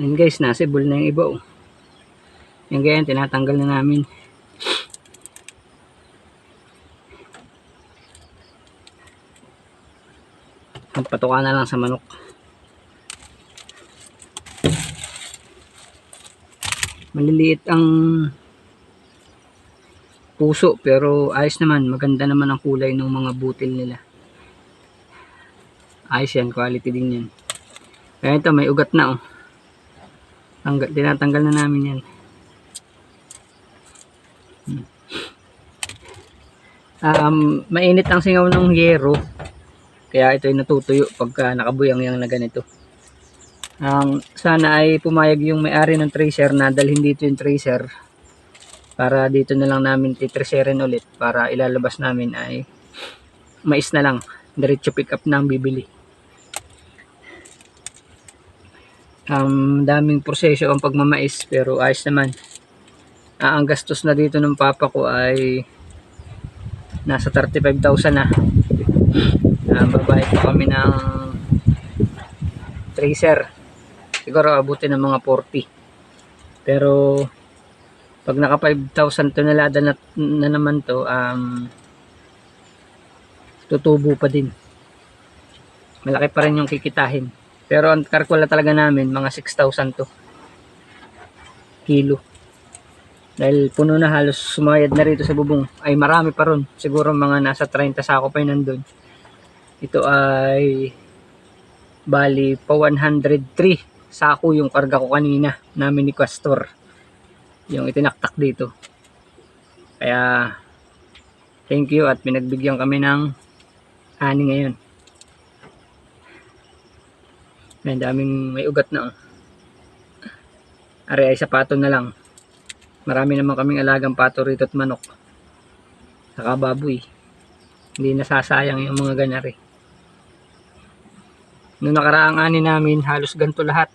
Yan guys, nasibol na yung iba oh. Yan ganyan, tinatanggal na namin. Magpatuka na lang sa manok. Maliliit ang puso pero ayos naman. Maganda naman ang kulay ng mga butil nila. Ayos yan, quality din yan. Kaya ito, may ugat na oh. Tanggal, tinatanggal na namin yan. Um, mainit ang singaw ng yero. Kaya ito ay natutuyo pagka nakabuyang yang na ganito. Um, sana ay pumayag yung may-ari ng tracer na dalhin dito yung tracer para dito na lang namin titracerin ulit para ilalabas namin ay mais na lang. Diretso pick up na bibili. Um, daming proseso ang pagmamais pero ayos naman. Ah, ang gastos na dito ng papa ko ay nasa 35,000 na. Uh, babayad pa kami ng tracer. Siguro abutin ng mga 40 pero pag naka 5,000 tonelada na, na naman to um, tutubo pa din. Malaki pa rin yung kikitahin pero ang karkula talaga namin, mga 6,000 to. Kilo. Dahil puno na halos sumayad na rito sa bubong. Ay marami pa ron. Siguro mga nasa 30 sako pa yun nandun. Ito ay bali pa 103 sako yung karga ko kanina namin ni Castor. Yung itinaktak dito. Kaya thank you at pinagbigyan kami ng ani ngayon. May daming may ugat na oh. Ari ay sapato na lang. Marami naman kaming alagang pato rito at manok. Saka baboy. Hindi nasasayang yung mga ganari. Noong nakaraang ani namin, halos ganito lahat.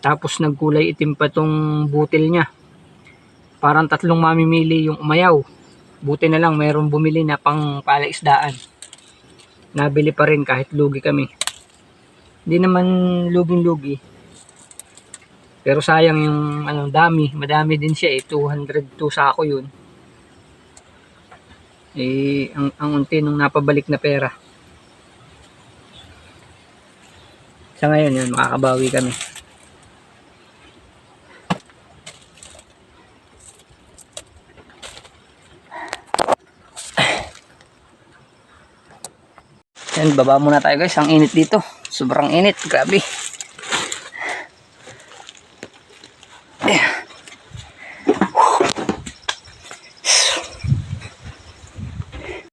Tapos nagkulay itim pa tong butil niya. Parang tatlong mamimili yung umayaw. Buti na lang mayroong bumili na pang palaisdaan. Nabili pa rin kahit lugi kami. Hindi naman luging-lugi. Pero sayang yung ano, dami. Madami din siya eh. 202 sako yun. Eh, ang, ang unti nung napabalik na pera. Sa ngayon yun, makakabawi kami. Yan, baba muna tayo guys. Ang init dito. Sobrang init. Grabe.